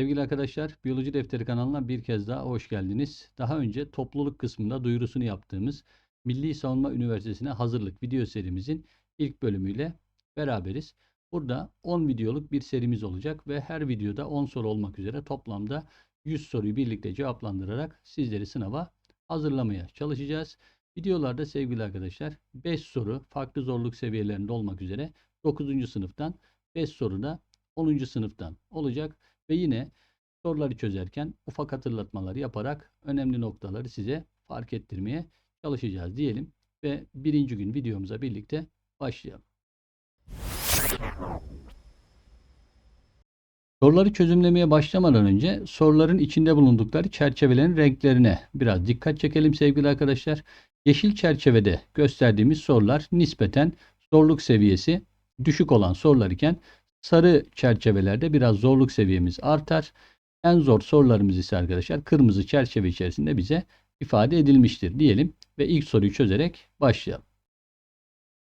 Sevgili arkadaşlar, Biyoloji Defteri kanalına bir kez daha hoş geldiniz. Daha önce topluluk kısmında duyurusunu yaptığımız Milli Savunma Üniversitesi'ne hazırlık video serimizin ilk bölümüyle beraberiz. Burada 10 videoluk bir serimiz olacak ve her videoda 10 soru olmak üzere toplamda 100 soruyu birlikte cevaplandırarak sizleri sınava hazırlamaya çalışacağız. Videolarda sevgili arkadaşlar 5 soru farklı zorluk seviyelerinde olmak üzere 9. sınıftan 5 soru da 10. sınıftan olacak. Ve yine soruları çözerken ufak hatırlatmalar yaparak önemli noktaları size fark ettirmeye çalışacağız diyelim. Ve birinci gün videomuza birlikte başlayalım. Soruları çözümlemeye başlamadan önce soruların içinde bulundukları çerçevelerin renklerine biraz dikkat çekelim sevgili arkadaşlar. Yeşil çerçevede gösterdiğimiz sorular nispeten zorluk seviyesi düşük olan sorular iken Sarı çerçevelerde biraz zorluk seviyemiz artar. En zor sorularımız ise arkadaşlar kırmızı çerçeve içerisinde bize ifade edilmiştir diyelim ve ilk soruyu çözerek başlayalım.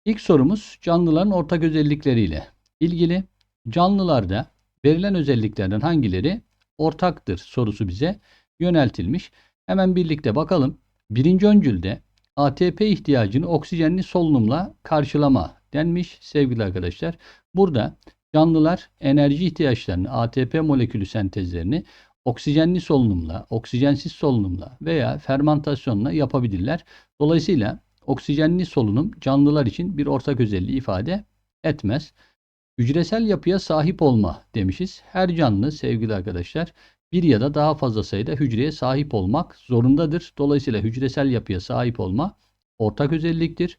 İlk sorumuz canlıların ortak özellikleriyle ilgili. Canlılarda verilen özelliklerden hangileri ortaktır sorusu bize yöneltilmiş. Hemen birlikte bakalım. Birinci öncülde ATP ihtiyacını oksijenli solunumla karşılama denmiş sevgili arkadaşlar. Burada Canlılar enerji ihtiyaçlarını ATP molekülü sentezlerini oksijenli solunumla, oksijensiz solunumla veya fermentasyonla yapabilirler. Dolayısıyla oksijenli solunum canlılar için bir ortak özelliği ifade etmez. Hücresel yapıya sahip olma demişiz. Her canlı sevgili arkadaşlar bir ya da daha fazla sayıda hücreye sahip olmak zorundadır. Dolayısıyla hücresel yapıya sahip olma ortak özelliktir.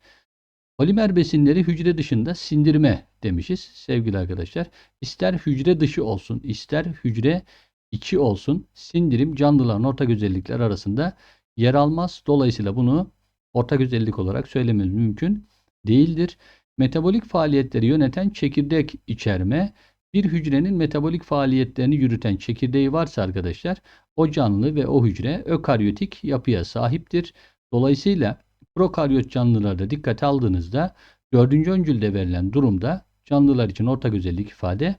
Polimer besinleri hücre dışında sindirme demişiz sevgili arkadaşlar. İster hücre dışı olsun, ister hücre içi olsun sindirim canlıların ortak özellikler arasında yer almaz. Dolayısıyla bunu ortak özellik olarak söylememiz mümkün değildir. Metabolik faaliyetleri yöneten çekirdek içerme bir hücrenin metabolik faaliyetlerini yürüten çekirdeği varsa arkadaşlar o canlı ve o hücre ökaryotik yapıya sahiptir. Dolayısıyla prokaryot canlılarda dikkate aldığınızda dördüncü öncülde verilen durumda canlılar için ortak özellik ifade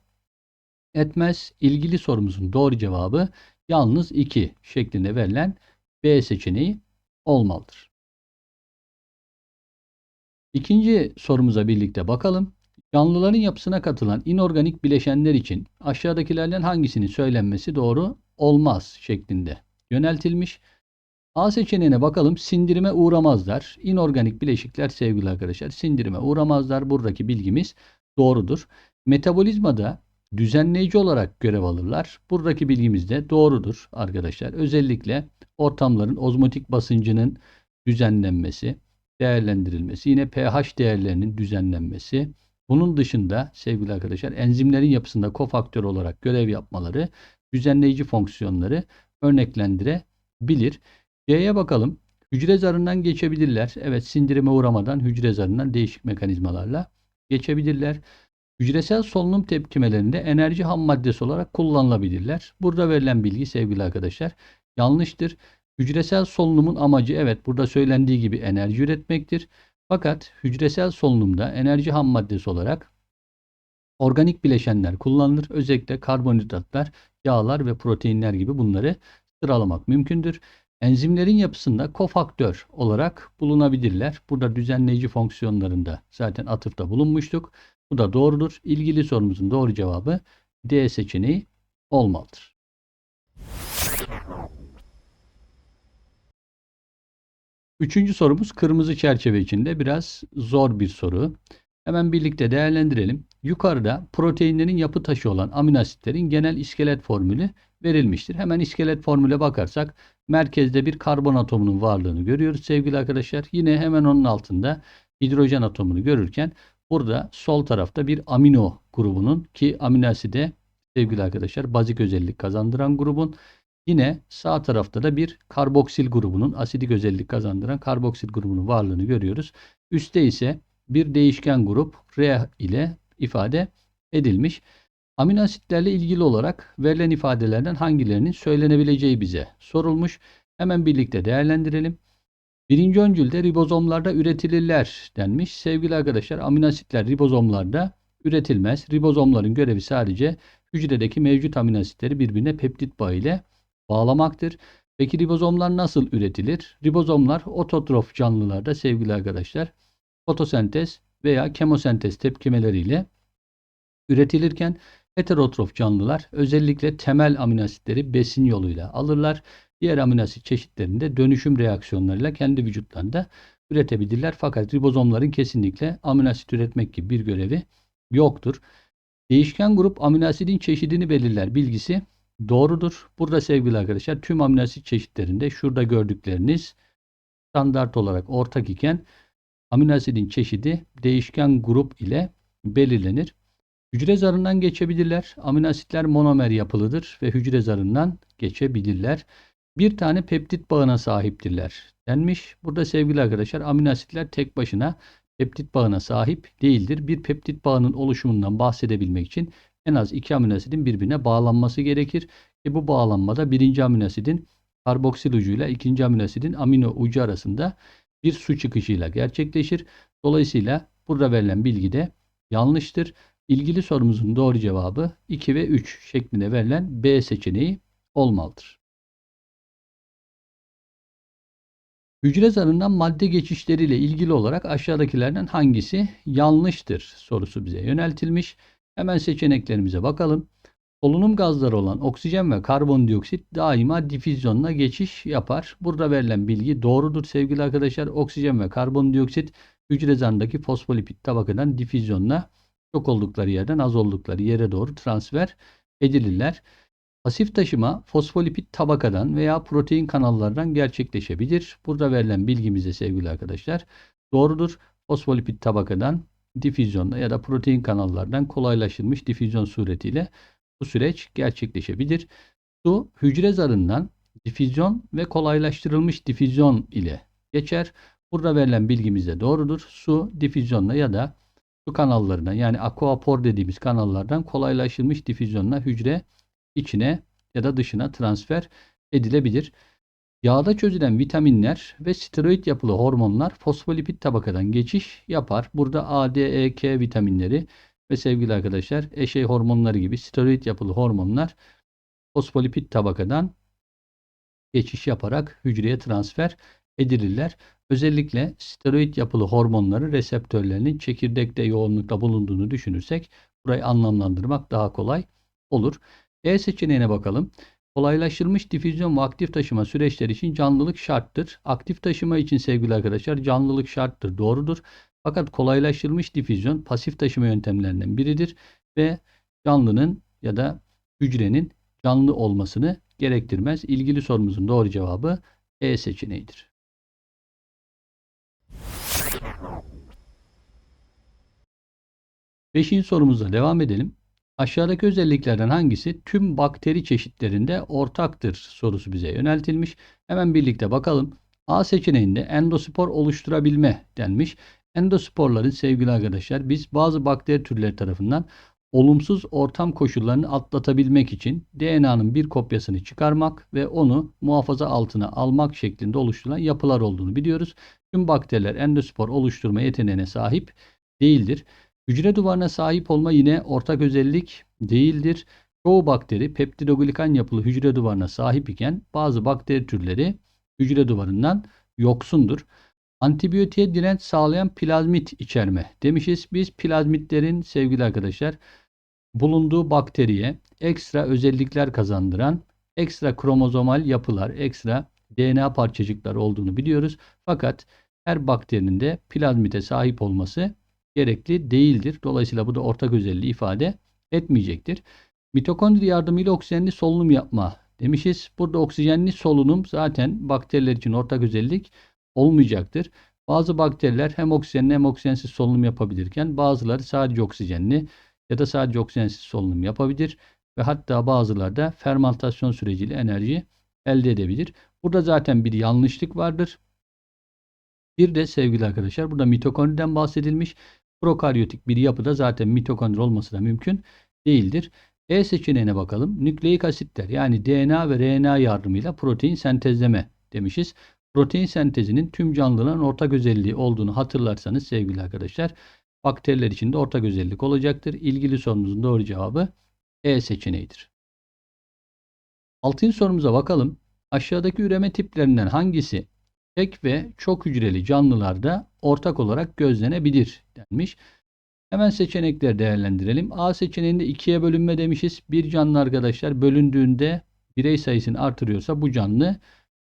etmez. İlgili sorumuzun doğru cevabı yalnız 2 şeklinde verilen B seçeneği olmalıdır. İkinci sorumuza birlikte bakalım. Canlıların yapısına katılan inorganik bileşenler için aşağıdakilerden hangisinin söylenmesi doğru olmaz şeklinde yöneltilmiş. A seçeneğine bakalım. Sindirime uğramazlar. İnorganik bileşikler sevgili arkadaşlar sindirime uğramazlar. Buradaki bilgimiz doğrudur. Metabolizmada düzenleyici olarak görev alırlar. Buradaki bilgimiz de doğrudur arkadaşlar. Özellikle ortamların ozmotik basıncının düzenlenmesi, değerlendirilmesi, yine pH değerlerinin düzenlenmesi. Bunun dışında sevgili arkadaşlar enzimlerin yapısında kofaktör olarak görev yapmaları, düzenleyici fonksiyonları örneklendirebilir. C'ye bakalım. Hücre zarından geçebilirler. Evet sindirime uğramadan hücre zarından değişik mekanizmalarla geçebilirler. Hücresel solunum tepkimelerinde enerji ham maddesi olarak kullanılabilirler. Burada verilen bilgi sevgili arkadaşlar yanlıştır. Hücresel solunumun amacı evet burada söylendiği gibi enerji üretmektir. Fakat hücresel solunumda enerji ham maddesi olarak organik bileşenler kullanılır. Özellikle karbonhidratlar, yağlar ve proteinler gibi bunları sıralamak mümkündür. Enzimlerin yapısında kofaktör olarak bulunabilirler. Burada düzenleyici fonksiyonlarında zaten atıfta bulunmuştuk. Bu da doğrudur. İlgili sorumuzun doğru cevabı D seçeneği olmalıdır. Üçüncü sorumuz kırmızı çerçeve içinde biraz zor bir soru. Hemen birlikte değerlendirelim. Yukarıda proteinlerin yapı taşı olan amino asitlerin genel iskelet formülü verilmiştir. Hemen iskelet formüle bakarsak merkezde bir karbon atomunun varlığını görüyoruz sevgili arkadaşlar. Yine hemen onun altında hidrojen atomunu görürken burada sol tarafta bir amino grubunun ki amino aside sevgili arkadaşlar bazik özellik kazandıran grubun yine sağ tarafta da bir karboksil grubunun asidik özellik kazandıran karboksil grubunun varlığını görüyoruz. Üste ise bir değişken grup R ile ifade edilmiş. Amino asitlerle ilgili olarak verilen ifadelerden hangilerinin söylenebileceği bize sorulmuş. Hemen birlikte değerlendirelim. Birinci öncülde ribozomlarda üretilirler denmiş. Sevgili arkadaşlar amino asitler ribozomlarda üretilmez. Ribozomların görevi sadece hücredeki mevcut amino asitleri birbirine peptit bağı ile bağlamaktır. Peki ribozomlar nasıl üretilir? Ribozomlar ototrof canlılarda sevgili arkadaşlar fotosentez veya kemosentez tepkimeleriyle üretilirken heterotrof canlılar özellikle temel amino asitleri besin yoluyla alırlar. Diğer amino asit çeşitlerinde dönüşüm reaksiyonlarıyla kendi vücutlarında üretebilirler. Fakat ribozomların kesinlikle amino asit üretmek gibi bir görevi yoktur. Değişken grup amino asidin çeşidini belirler bilgisi doğrudur. Burada sevgili arkadaşlar tüm amino asit çeşitlerinde şurada gördükleriniz standart olarak ortak iken amino asidin çeşidi değişken grup ile belirlenir. Hücre zarından geçebilirler. Amino asitler monomer yapılıdır ve hücre zarından geçebilirler. Bir tane peptit bağına sahiptirler denmiş. Burada sevgili arkadaşlar amino asitler tek başına peptit bağına sahip değildir. Bir peptit bağının oluşumundan bahsedebilmek için en az iki amino asidin birbirine bağlanması gerekir. Ki bu bağlanmada birinci amino asidin karboksil ucuyla ikinci amino asidin amino ucu arasında bir su çıkışıyla gerçekleşir. Dolayısıyla burada verilen bilgi de yanlıştır. İlgili sorumuzun doğru cevabı 2 ve 3 şeklinde verilen B seçeneği olmalıdır. Hücre zarından madde geçişleriyle ilgili olarak aşağıdakilerden hangisi yanlıştır sorusu bize yöneltilmiş. Hemen seçeneklerimize bakalım. Solunum gazları olan oksijen ve karbondioksit daima difüzyonla geçiş yapar. Burada verilen bilgi doğrudur sevgili arkadaşlar. Oksijen ve karbondioksit hücre zarındaki fosfolipid tabakadan difüzyonla çok oldukları yerden az oldukları yere doğru transfer edilirler. Pasif taşıma fosfolipid tabakadan veya protein kanallardan gerçekleşebilir. Burada verilen bilgimize sevgili arkadaşlar doğrudur. Fosfolipid tabakadan difüzyonla ya da protein kanallardan kolaylaştırılmış difüzyon suretiyle bu süreç gerçekleşebilir. Su hücre zarından difüzyon ve kolaylaştırılmış difüzyon ile geçer. Burada verilen bilgimiz de doğrudur. Su difüzyonla ya da su kanallarından yani aquapor dediğimiz kanallardan kolaylaştırılmış difüzyonla hücre içine ya da dışına transfer edilebilir. Yağda çözülen vitaminler ve steroid yapılı hormonlar fosfolipid tabakadan geçiş yapar. Burada A, D, E, K vitaminleri ve sevgili arkadaşlar eşey hormonları gibi steroid yapılı hormonlar fosfolipid tabakadan geçiş yaparak hücreye transfer edilirler. Özellikle steroid yapılı hormonların reseptörlerinin çekirdekte yoğunlukta bulunduğunu düşünürsek burayı anlamlandırmak daha kolay olur. E seçeneğine bakalım. Kolaylaştırılmış difüzyon ve aktif taşıma süreçleri için canlılık şarttır. Aktif taşıma için sevgili arkadaşlar canlılık şarttır. Doğrudur. Fakat kolaylaştırılmış difüzyon pasif taşıma yöntemlerinden biridir ve canlının ya da hücrenin canlı olmasını gerektirmez. İlgili sorumuzun doğru cevabı E seçeneğidir. Beşinci sorumuzla devam edelim. Aşağıdaki özelliklerden hangisi tüm bakteri çeşitlerinde ortaktır sorusu bize yöneltilmiş. Hemen birlikte bakalım. A seçeneğinde endospor oluşturabilme denmiş. Endosporların sevgili arkadaşlar biz bazı bakteri türleri tarafından olumsuz ortam koşullarını atlatabilmek için DNA'nın bir kopyasını çıkarmak ve onu muhafaza altına almak şeklinde oluşturulan yapılar olduğunu biliyoruz. Tüm bakteriler endospor oluşturma yeteneğine sahip değildir. Hücre duvarına sahip olma yine ortak özellik değildir. Çoğu bakteri peptidoglikan yapılı hücre duvarına sahip iken bazı bakteri türleri hücre duvarından yoksundur. Antibiyotiğe direnç sağlayan plazmit içerme demişiz. Biz plazmitlerin sevgili arkadaşlar bulunduğu bakteriye ekstra özellikler kazandıran ekstra kromozomal yapılar, ekstra DNA parçacıkları olduğunu biliyoruz. Fakat her bakterinin de plazmite sahip olması gerekli değildir. Dolayısıyla bu da ortak özelliği ifade etmeyecektir. Mitokondri yardımıyla oksijenli solunum yapma demişiz. Burada oksijenli solunum zaten bakteriler için ortak özellik olmayacaktır. Bazı bakteriler hem oksijenli hem oksijensiz solunum yapabilirken bazıları sadece oksijenli ya da sadece oksijensiz solunum yapabilir ve hatta bazıları da fermentasyon süreciyle enerji elde edebilir. Burada zaten bir yanlışlık vardır. Bir de sevgili arkadaşlar burada mitokondriden bahsedilmiş. Prokaryotik bir yapıda zaten mitokondri olması da mümkün değildir. E seçeneğine bakalım. Nükleik asitler yani DNA ve RNA yardımıyla protein sentezleme demişiz. Protein sentezinin tüm canlıların ortak özelliği olduğunu hatırlarsanız sevgili arkadaşlar bakteriler için de ortak özellik olacaktır. İlgili sorumuzun doğru cevabı E seçeneğidir. Altıncı sorumuza bakalım. Aşağıdaki üreme tiplerinden hangisi tek ve çok hücreli canlılarda ortak olarak gözlenebilir denmiş. Hemen seçenekleri değerlendirelim. A seçeneğinde ikiye bölünme demişiz. Bir canlı arkadaşlar bölündüğünde birey sayısını artırıyorsa bu canlı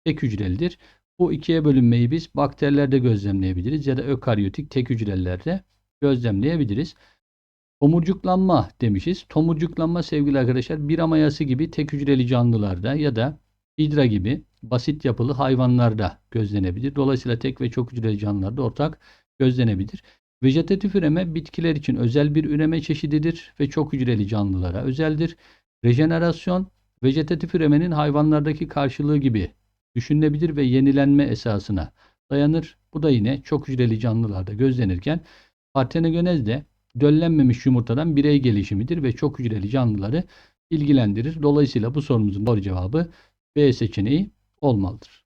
tek hücrelidir. Bu ikiye bölünmeyi biz bakterilerde gözlemleyebiliriz ya da ökaryotik tek hücrelerde gözlemleyebiliriz. Tomurcuklanma demişiz. Tomurcuklanma sevgili arkadaşlar bir amayası gibi tek hücreli canlılarda ya da hidra gibi basit yapılı hayvanlarda gözlenebilir. Dolayısıyla tek ve çok hücreli canlılarda ortak gözlenebilir. Vejetatif üreme bitkiler için özel bir üreme çeşididir ve çok hücreli canlılara özeldir. Rejenerasyon vejetatif üremenin hayvanlardaki karşılığı gibi düşünülebilir ve yenilenme esasına dayanır. Bu da yine çok hücreli canlılarda gözlenirken partenogenez de döllenmemiş yumurtadan birey gelişimidir ve çok hücreli canlıları ilgilendirir. Dolayısıyla bu sorumuzun doğru cevabı B seçeneği olmalıdır.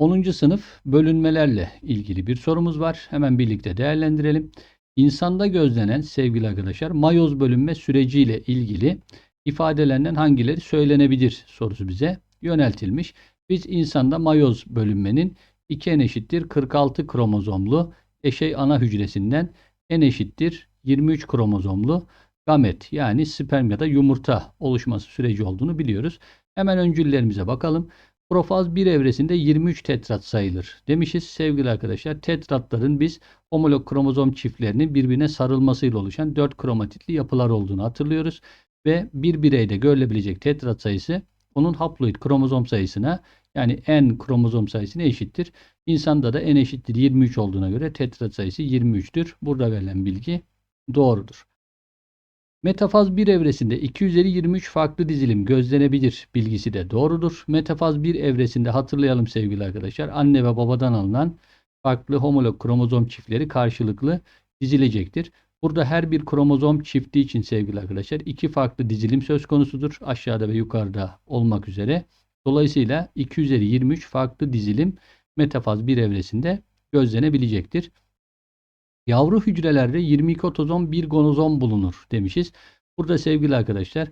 10. sınıf bölünmelerle ilgili bir sorumuz var. Hemen birlikte değerlendirelim. İnsanda gözlenen sevgili arkadaşlar mayoz bölünme süreciyle ilgili ifadelerinden hangileri söylenebilir sorusu bize yöneltilmiş. Biz insanda mayoz bölünmenin 2 n eşittir 46 kromozomlu eşey ana hücresinden n eşittir 23 kromozomlu gamet yani sperm ya da yumurta oluşması süreci olduğunu biliyoruz. Hemen öncüllerimize bakalım. Profaz bir evresinde 23 tetrat sayılır. Demişiz sevgili arkadaşlar tetratların biz homolog kromozom çiftlerinin birbirine sarılmasıyla oluşan 4 kromatitli yapılar olduğunu hatırlıyoruz. Ve bir bireyde görülebilecek tetrat sayısı onun haploid kromozom sayısına yani n kromozom sayısına eşittir. İnsanda da n eşittir 23 olduğuna göre tetrat sayısı 23'tür. Burada verilen bilgi doğrudur. Metafaz 1 evresinde 2 üzeri 23 farklı dizilim gözlenebilir bilgisi de doğrudur. Metafaz 1 evresinde hatırlayalım sevgili arkadaşlar. Anne ve babadan alınan farklı homolog kromozom çiftleri karşılıklı dizilecektir. Burada her bir kromozom çifti için sevgili arkadaşlar iki farklı dizilim söz konusudur. Aşağıda ve yukarıda olmak üzere. Dolayısıyla 2 üzeri 23 farklı dizilim metafaz 1 evresinde gözlenebilecektir. Yavru hücrelerde 22 otozom, 1 gonozom bulunur demişiz. Burada sevgili arkadaşlar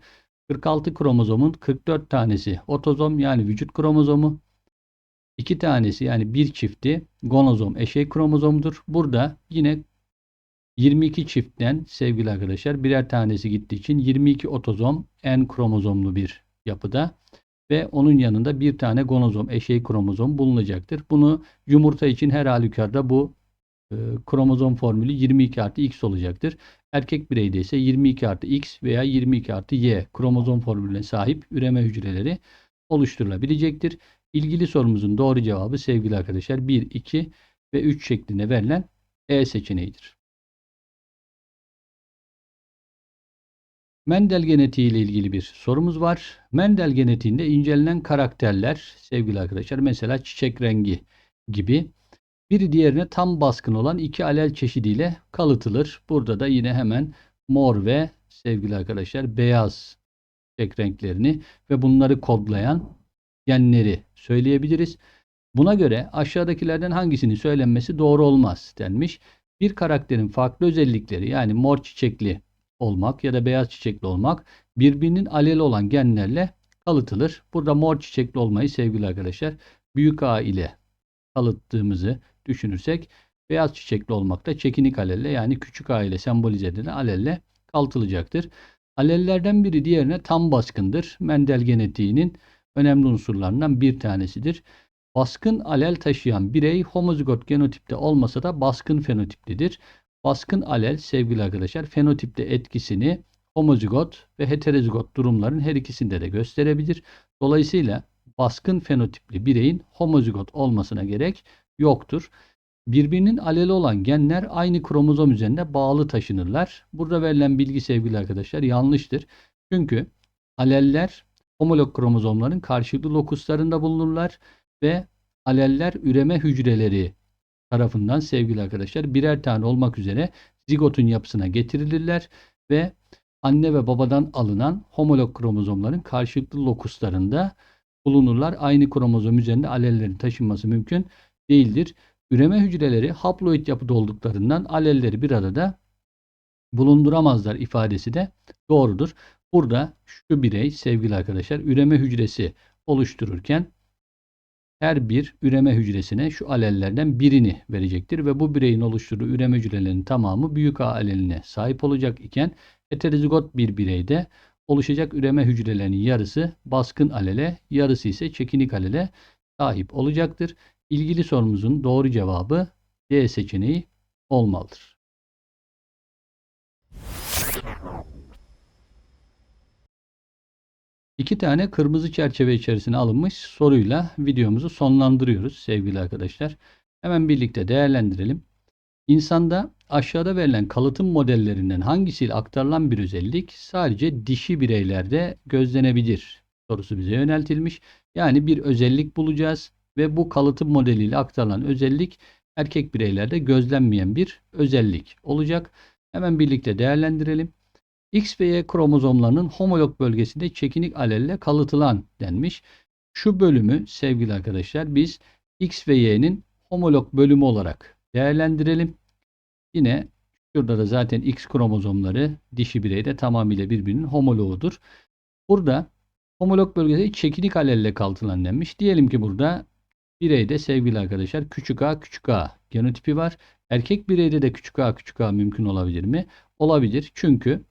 46 kromozomun 44 tanesi otozom yani vücut kromozomu. 2 tanesi yani bir çifti gonozom eşey kromozomudur. Burada yine 22 çiftten sevgili arkadaşlar birer tanesi gittiği için 22 otozom N kromozomlu bir yapıda ve onun yanında bir tane gonozom eşey kromozom bulunacaktır. Bunu yumurta için her halükarda bu e, kromozom formülü 22 artı X olacaktır. Erkek bireyde ise 22 artı X veya 22 artı Y kromozom formülüne sahip üreme hücreleri oluşturulabilecektir. İlgili sorumuzun doğru cevabı sevgili arkadaşlar 1, 2 ve 3 şeklinde verilen E seçeneğidir. Mendel genetiği ile ilgili bir sorumuz var. Mendel genetiğinde incelenen karakterler sevgili arkadaşlar mesela çiçek rengi gibi biri diğerine tam baskın olan iki alel çeşidiyle kalıtılır. Burada da yine hemen mor ve sevgili arkadaşlar beyaz çiçek renklerini ve bunları kodlayan genleri söyleyebiliriz. Buna göre aşağıdakilerden hangisinin söylenmesi doğru olmaz denmiş. Bir karakterin farklı özellikleri yani mor çiçekli olmak ya da beyaz çiçekli olmak birbirinin aleli olan genlerle kalıtılır. Burada mor çiçekli olmayı sevgili arkadaşlar büyük A ile kalıttığımızı düşünürsek beyaz çiçekli olmak da çekinik alelle yani küçük A ile sembolize edilen alelle kalıtılacaktır. Alellerden biri diğerine tam baskındır. Mendel genetiğinin önemli unsurlarından bir tanesidir. Baskın alel taşıyan birey homozigot genotipte olmasa da baskın fenotiplidir. Baskın alel sevgili arkadaşlar fenotipte etkisini homozigot ve heterozigot durumların her ikisinde de gösterebilir. Dolayısıyla baskın fenotipli bireyin homozigot olmasına gerek yoktur. Birbirinin aleli olan genler aynı kromozom üzerinde bağlı taşınırlar. Burada verilen bilgi sevgili arkadaşlar yanlıştır. Çünkü aleller homolog kromozomların karşılıklı lokuslarında bulunurlar ve aleller üreme hücreleri tarafından sevgili arkadaşlar birer tane olmak üzere zigotun yapısına getirilirler ve anne ve babadan alınan homolog kromozomların karşılıklı lokuslarında bulunurlar. Aynı kromozom üzerinde alellerin taşınması mümkün değildir. Üreme hücreleri haploid yapıda olduklarından alelleri bir arada bulunduramazlar ifadesi de doğrudur. Burada şu birey sevgili arkadaşlar üreme hücresi oluştururken her bir üreme hücresine şu alellerden birini verecektir ve bu bireyin oluşturduğu üreme hücrelerinin tamamı büyük A aleline sahip olacak iken heterozigot bir bireyde oluşacak üreme hücrelerinin yarısı baskın alele, yarısı ise çekinik alele sahip olacaktır. İlgili sorumuzun doğru cevabı D seçeneği olmalıdır. İki tane kırmızı çerçeve içerisine alınmış soruyla videomuzu sonlandırıyoruz sevgili arkadaşlar. Hemen birlikte değerlendirelim. İnsanda aşağıda verilen kalıtım modellerinden hangisiyle aktarılan bir özellik sadece dişi bireylerde gözlenebilir sorusu bize yöneltilmiş. Yani bir özellik bulacağız ve bu kalıtım modeliyle aktarılan özellik erkek bireylerde gözlenmeyen bir özellik olacak. Hemen birlikte değerlendirelim. X ve Y kromozomlarının homolog bölgesinde çekinik alelle kalıtılan denmiş. Şu bölümü sevgili arkadaşlar biz X ve Y'nin homolog bölümü olarak değerlendirelim. Yine şurada da zaten X kromozomları dişi bireyde tamamıyla birbirinin homologudur. Burada homolog bölgede çekinik alelle kalıtılan denmiş. Diyelim ki burada bireyde sevgili arkadaşlar küçük a küçük a genotipi var. Erkek bireyde de küçük a küçük a mümkün olabilir mi? Olabilir. Çünkü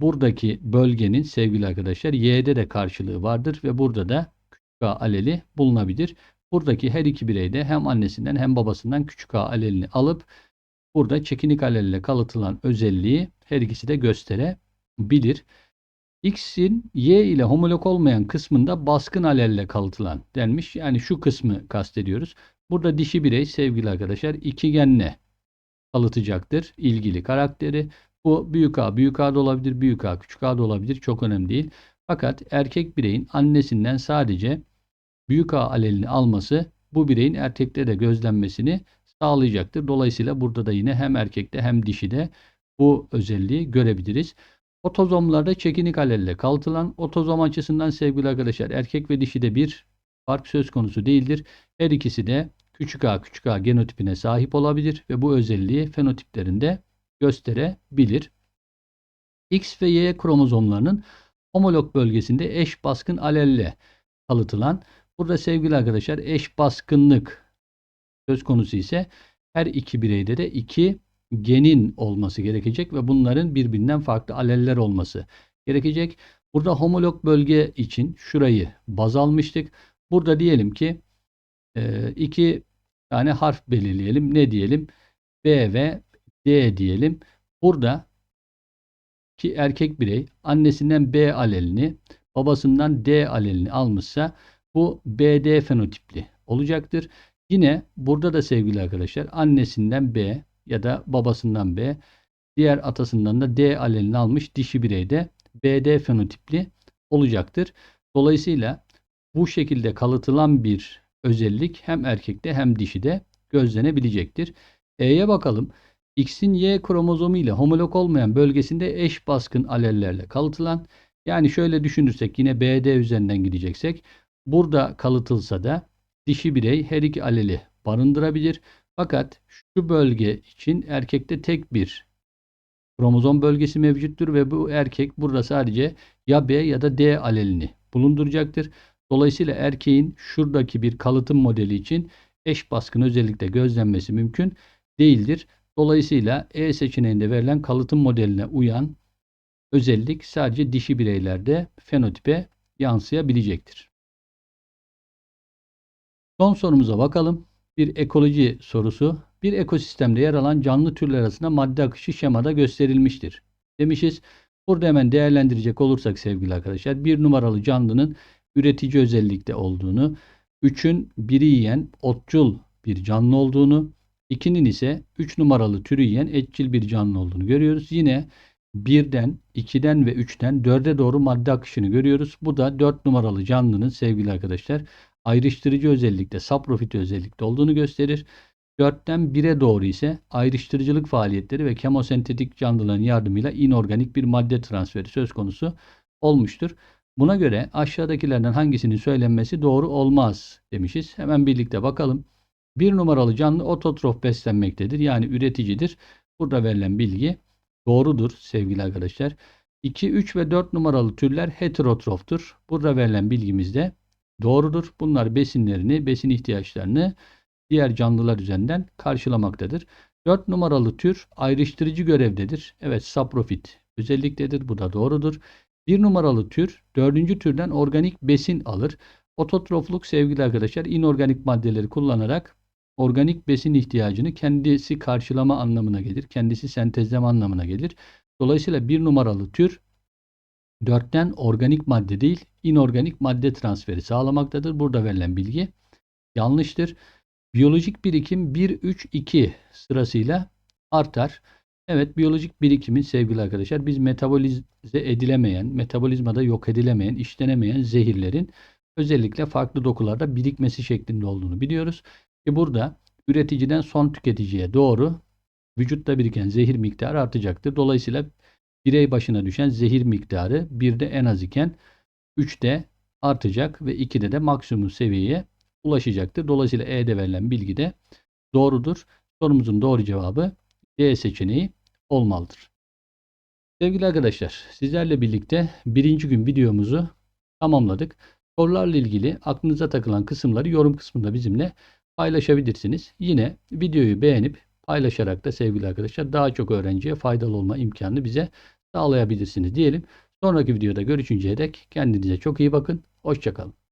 buradaki bölgenin sevgili arkadaşlar Y'de de karşılığı vardır ve burada da küçük a aleli bulunabilir. Buradaki her iki bireyde hem annesinden hem babasından küçük a alelini alıp burada çekinik alelle kalıtılan özelliği her ikisi de gösterebilir. X'in Y ile homolog olmayan kısmında baskın alelle kalıtılan denmiş. Yani şu kısmı kastediyoruz. Burada dişi birey sevgili arkadaşlar iki genle kalıtacaktır ilgili karakteri. Bu büyük A, büyük A da olabilir, büyük A, küçük A da olabilir. Çok önemli değil. Fakat erkek bireyin annesinden sadece büyük A alelini alması bu bireyin erkekte de gözlenmesini sağlayacaktır. Dolayısıyla burada da yine hem erkekte hem dişide bu özelliği görebiliriz. Otozomlarda çekinik alelle kalıtılan otozom açısından sevgili arkadaşlar erkek ve dişide bir fark söz konusu değildir. Her ikisi de küçük a küçük a genotipine sahip olabilir ve bu özelliği fenotiplerinde gösterebilir. X ve Y kromozomlarının homolog bölgesinde eş baskın alelle kalıtılan burada sevgili arkadaşlar eş baskınlık söz konusu ise her iki bireyde de iki genin olması gerekecek ve bunların birbirinden farklı aleller olması gerekecek. Burada homolog bölge için şurayı baz almıştık. Burada diyelim ki e, iki tane harf belirleyelim. Ne diyelim? B ve D diyelim. Burada ki erkek birey annesinden B alelini, babasından D alelini almışsa bu BD fenotipli olacaktır. Yine burada da sevgili arkadaşlar annesinden B ya da babasından B, diğer atasından da D alelini almış dişi bireyde BD fenotipli olacaktır. Dolayısıyla bu şekilde kalıtılan bir özellik hem erkekte hem dişide gözlenebilecektir. E'ye bakalım. X'in Y kromozomu ile homolog olmayan bölgesinde eş baskın alellerle kalıtılan yani şöyle düşünürsek yine BD üzerinden gideceksek burada kalıtılsa da dişi birey her iki aleli barındırabilir. Fakat şu bölge için erkekte tek bir kromozom bölgesi mevcuttur ve bu erkek burada sadece ya B ya da D alelini bulunduracaktır. Dolayısıyla erkeğin şuradaki bir kalıtım modeli için eş baskın özellikle gözlenmesi mümkün değildir. Dolayısıyla E seçeneğinde verilen kalıtım modeline uyan özellik sadece dişi bireylerde fenotipe yansıyabilecektir. Son sorumuza bakalım. Bir ekoloji sorusu. Bir ekosistemde yer alan canlı türler arasında madde akışı şemada gösterilmiştir. Demişiz. Burada hemen değerlendirecek olursak sevgili arkadaşlar bir numaralı canlının üretici özellikte olduğunu, üçün biri yiyen otçul bir canlı olduğunu, ikinin ise üç numaralı türü yiyen etçil bir canlı olduğunu görüyoruz. Yine birden, ikiden ve üçten dörde doğru madde akışını görüyoruz. Bu da dört numaralı canlının sevgili arkadaşlar ayrıştırıcı özellikte, saprofit özellikte olduğunu gösterir. 4'ten 1'e doğru ise ayrıştırıcılık faaliyetleri ve kemosentetik canlıların yardımıyla inorganik bir madde transferi söz konusu olmuştur. Buna göre aşağıdakilerden hangisinin söylenmesi doğru olmaz demişiz. Hemen birlikte bakalım. Bir numaralı canlı ototrof beslenmektedir. Yani üreticidir. Burada verilen bilgi doğrudur sevgili arkadaşlar. 2, 3 ve 4 numaralı türler heterotroftur. Burada verilen bilgimiz de doğrudur. Bunlar besinlerini, besin ihtiyaçlarını diğer canlılar üzerinden karşılamaktadır. 4 numaralı tür ayrıştırıcı görevdedir. Evet saprofit özelliktedir. Bu da doğrudur. 1 numaralı tür 4. türden organik besin alır. Ototrofluk sevgili arkadaşlar inorganik maddeleri kullanarak organik besin ihtiyacını kendisi karşılama anlamına gelir. Kendisi sentezleme anlamına gelir. Dolayısıyla bir numaralı tür 4'ten organik madde değil inorganik madde transferi sağlamaktadır. Burada verilen bilgi yanlıştır. Biyolojik birikim 1-3-2 sırasıyla artar. Evet biyolojik birikimin sevgili arkadaşlar biz metabolize edilemeyen, metabolizmada yok edilemeyen, işlenemeyen zehirlerin özellikle farklı dokularda birikmesi şeklinde olduğunu biliyoruz. Ki burada üreticiden son tüketiciye doğru vücutta biriken zehir miktarı artacaktır. Dolayısıyla birey başına düşen zehir miktarı 1'de en az iken 3'te artacak ve 2'de de maksimum seviyeye ulaşacaktır. Dolayısıyla E'de verilen bilgi de doğrudur. Sorumuzun doğru cevabı D seçeneği olmalıdır. Sevgili arkadaşlar sizlerle birlikte birinci gün videomuzu tamamladık. Sorularla ilgili aklınıza takılan kısımları yorum kısmında bizimle paylaşabilirsiniz. Yine videoyu beğenip paylaşarak da sevgili arkadaşlar daha çok öğrenciye faydalı olma imkanını bize sağlayabilirsiniz diyelim. Sonraki videoda görüşünceye dek kendinize çok iyi bakın. Hoşçakalın.